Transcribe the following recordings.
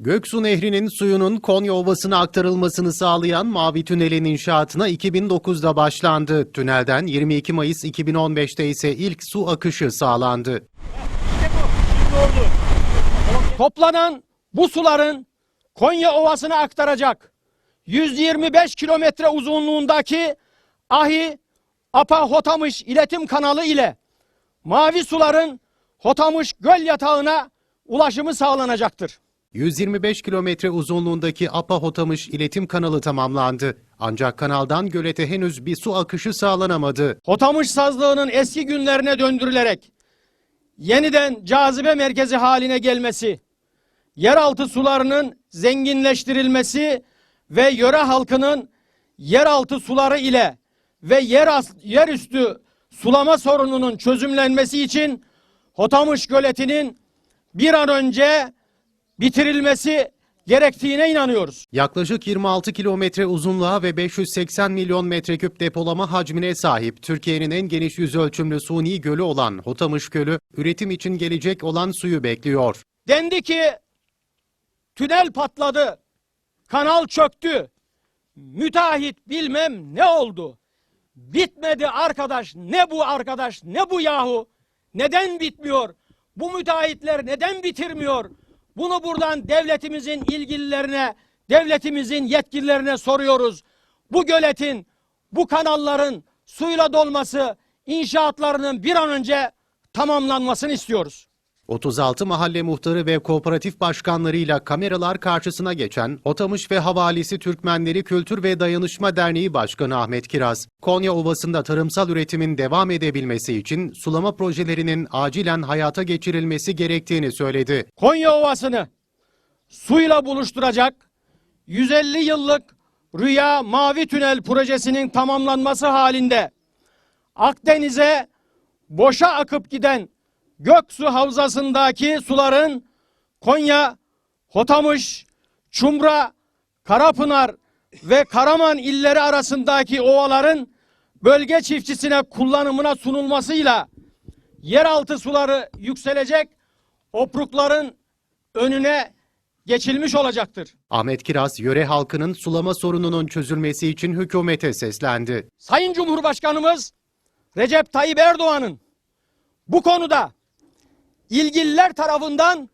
Göksu Nehri'nin suyunun Konya Ovası'na aktarılmasını sağlayan Mavi Tünel'in inşaatına 2009'da başlandı. Tünelden 22 Mayıs 2015'te ise ilk su akışı sağlandı. Toplanan bu suların Konya Ovası'na aktaracak 125 kilometre uzunluğundaki Ahi Apa Hotamış iletim kanalı ile mavi suların Hotamış göl yatağına ulaşımı sağlanacaktır. 125 kilometre uzunluğundaki Apa Hotamış iletim kanalı tamamlandı. Ancak kanaldan gölete henüz bir su akışı sağlanamadı. Hotamış sazlığının eski günlerine döndürülerek yeniden cazibe merkezi haline gelmesi, yeraltı sularının zenginleştirilmesi ve yöre halkının yeraltı suları ile ve yer yerüstü sulama sorununun çözümlenmesi için Hotamış Göleti'nin bir an önce bitirilmesi gerektiğine inanıyoruz. Yaklaşık 26 kilometre uzunluğa ve 580 milyon metreküp depolama hacmine sahip Türkiye'nin en geniş yüzölçümlü suni gölü olan Hotamış Gölü, üretim için gelecek olan suyu bekliyor. Dendi ki tünel patladı, kanal çöktü, müteahhit bilmem ne oldu. Bitmedi arkadaş, ne bu arkadaş, ne bu yahu? Neden bitmiyor? Bu müteahhitler neden bitirmiyor? Bunu buradan devletimizin ilgililerine, devletimizin yetkililerine soruyoruz. Bu göletin, bu kanalların suyla dolması, inşaatlarının bir an önce tamamlanmasını istiyoruz. 36 mahalle muhtarı ve kooperatif başkanlarıyla kameralar karşısına geçen Otamış ve Havalisi Türkmenleri Kültür ve Dayanışma Derneği Başkanı Ahmet Kiraz, Konya Ovası'nda tarımsal üretimin devam edebilmesi için sulama projelerinin acilen hayata geçirilmesi gerektiğini söyledi. Konya Ovası'nı suyla buluşturacak 150 yıllık Rüya Mavi Tünel projesinin tamamlanması halinde Akdeniz'e boşa akıp giden Göksu Havzası'ndaki suların Konya, Hotamış, Çumra, Karapınar ve Karaman illeri arasındaki ovaların bölge çiftçisine kullanımına sunulmasıyla yeraltı suları yükselecek, oprukların önüne geçilmiş olacaktır. Ahmet Kiraz, yöre halkının sulama sorununun çözülmesi için hükümete seslendi. Sayın Cumhurbaşkanımız Recep Tayyip Erdoğan'ın bu konuda ilgililer tarafından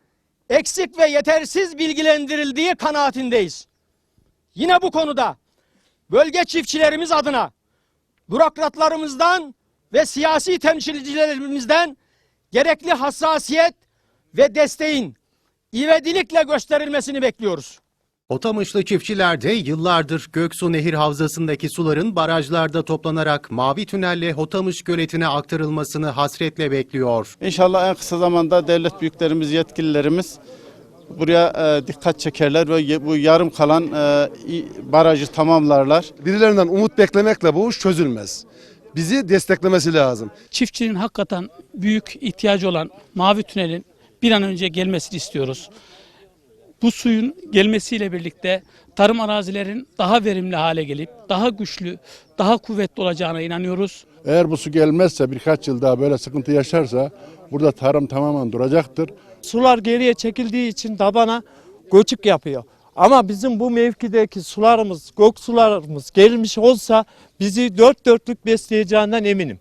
eksik ve yetersiz bilgilendirildiği kanaatindeyiz. Yine bu konuda bölge çiftçilerimiz adına bürokratlarımızdan ve siyasi temsilcilerimizden gerekli hassasiyet ve desteğin ivedilikle gösterilmesini bekliyoruz. Otamışlı çiftçiler de yıllardır Göksu Nehir Havzası'ndaki suların barajlarda toplanarak Mavi Tünel'le Hotamış Göleti'ne aktarılmasını hasretle bekliyor. İnşallah en kısa zamanda devlet büyüklerimiz, yetkililerimiz buraya e, dikkat çekerler ve bu yarım kalan e, barajı tamamlarlar. Birilerinden umut beklemekle bu iş çözülmez. Bizi desteklemesi lazım. çiftçinin hakikaten büyük ihtiyacı olan mavi tünelin bir an önce gelmesini istiyoruz. Bu suyun gelmesiyle birlikte tarım arazilerin daha verimli hale gelip daha güçlü, daha kuvvetli olacağına inanıyoruz. Eğer bu su gelmezse birkaç yıl daha böyle sıkıntı yaşarsa burada tarım tamamen duracaktır. Sular geriye çekildiği için tabana göçük yapıyor. Ama bizim bu mevkideki sularımız, gök sularımız gelmiş olsa bizi dört dörtlük besleyeceğinden eminim.